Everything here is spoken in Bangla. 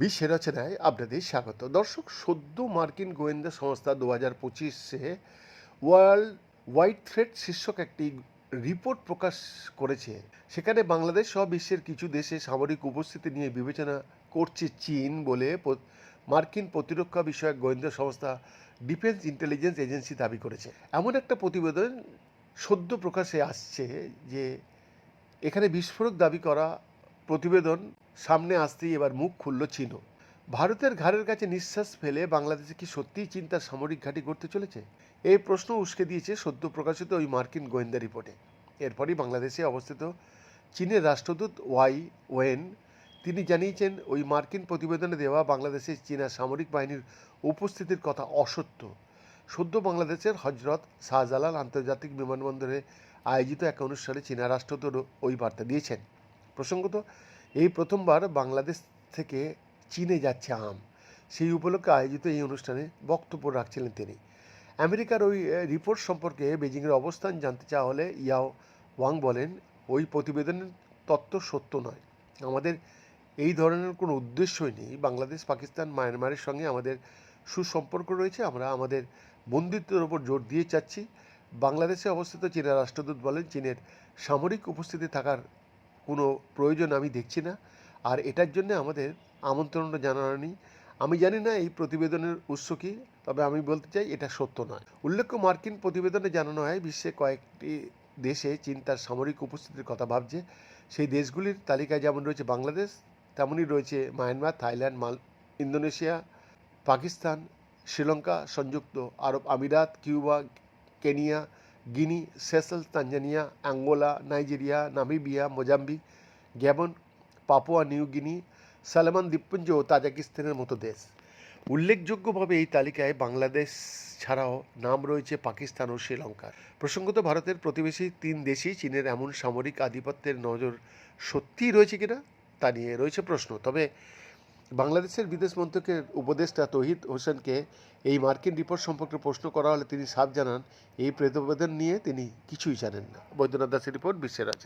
বিশ্বের রচনায় আপনাদের স্বাগত। দর্শক, সদ্য মার্কিন গোয়েন্দা সংস্থা দু হাজার পঁচিশে ওয়ার্ল্ড হোয়াইট থ্রেড শীর্ষক একটি রিপোর্ট প্রকাশ করেছে। সেখানে বাংলাদেশ সহ বিশ্বের কিছু দেশে সামরিক উপস্থিতি নিয়ে বিবেচনা করছে চীন বলে মার্কিন প্রতিরক্ষা বিষয়ক গোয়েন্দা সংস্থা ডিফেন্স ইন্টেলিজেন্স এজেন্সি দাবি করেছে। এমন একটা প্রতিবেদন সদ্য প্রকাশে আসছে যে এখানে বিস্ফোরক দাবি করা প্রতিবেদন সামনে আসতেই এবার মুখ খুলল চীনও। ভারতের ঘাড়ের কাছে নিঃশ্বাস ফেলে বাংলাদেশে কি সত্যিই চিন্তার সামরিক ঘাঁটি করতে চলেছে? এই প্রশ্ন উস্কে দিয়েছে সদ্য প্রকাশিত ওই মার্কিন গোয়েন্দা রিপোর্টে। এরপরই বাংলাদেশে অবস্থিত চীনের রাষ্ট্রদূত ওয়াই ওয়েন তিনি জানিয়েছেন, ওই মার্কিন প্রতিবেদনে দেওয়া বাংলাদেশে চীনা সামরিক বাহিনীর উপস্থিতির কথা অসত্য। সদ্য বাংলাদেশের হজরত শাহজালাল আন্তর্জাতিক বিমানবন্দরে আয়োজিত এক অনুষ্ঠানে চীনা রাষ্ট্রদূত ওই বার্তা দিয়েছেন। প্রসঙ্গত, এই প্রথমবার বাংলাদেশ থেকে চীনে যাচ্ছে আম। সেই উপলক্ষে আয়োজিত এই অনুষ্ঠানে বক্তব্য রাখছিলেন তিনি। আমেরিকার ওই রিপোর্ট সম্পর্কে বেজিংয়ের অবস্থান জানতে চাওয়া হলে ইয়াও ওয়াং বলেন, ওই প্রতিবেদনের তত্ত্ব সত্য নয়। আমাদের এই ধরনের কোনো উদ্দেশ্যই নেই। বাংলাদেশ, পাকিস্তান, মায়ানমারের সঙ্গে আমাদের সুসম্পর্ক রয়েছে। আমরা আমাদের বন্ধুত্বের ওপর জোর দিয়ে চাচ্ছি। বাংলাদেশে অবস্থিত চীনা রাষ্ট্রদূত বলেন, চীনের সামরিক উপস্থিতি থাকার কোনো প্রয়োজন আমি দেখছি না। আর এটার জন্য আমাদের আমন্ত্রণটা জানানো আমি জানি না এই প্রতিবেদনের উৎস কী, তবে আমি বলতে চাই এটা সত্য নয়। উল্লেখ্য, মার্কিন প্রতিবেদনে জানানো হয়, বিশ্বে কয়েকটি দেশে চীন তার সামরিক উপস্থিতির কথা ভাবছে। সেই দেশগুলির তালিকায় যেমন রয়েছে বাংলাদেশ, তেমনই রয়েছে মায়ানমার, থাইল্যান্ড, মাল, ইন্দোনেশিয়া, পাকিস্তান শ্রীলঙ্কা, সংযুক্ত আরব আমিরাত, Cuba, Kenya, Guinea, Seychelles, Tanzania Angola Nigeria, Namibia, Mozambique, Gabon, Papua, New Guinea, Solomon দ্বীপপুঞ্জ ও তাজাকিস্তানের মতো দেশ। উল্লেখযোগ্যভাবে এই তালিকায় বাংলাদেশ ছাড়াও নাম রয়েছে পাকিস্তান ও শ্রীলঙ্কার। প্রসঙ্গত ভারতের প্রতিবেশী তিন দেশই চীনের এমন সামরিক আধিপত্যের নজর সত্যিই রয়েছে কিনা তা নিয়ে রয়েছে প্রশ্ন। তবে বাংলাদেশের বিদেশ মন্ত্রকের উপদেষ্টা তহিদ হোসেনকে এই মার্কিন রিপোর্ট সম্পর্কে প্রশ্ন করা হলে তিনি সাফ জানান, এই প্রতিবেদন নিয়ে তিনি কিছুই জানেন না। বৈদ্যনাথ দাসের রিপোর্ট বিশ্বের আছে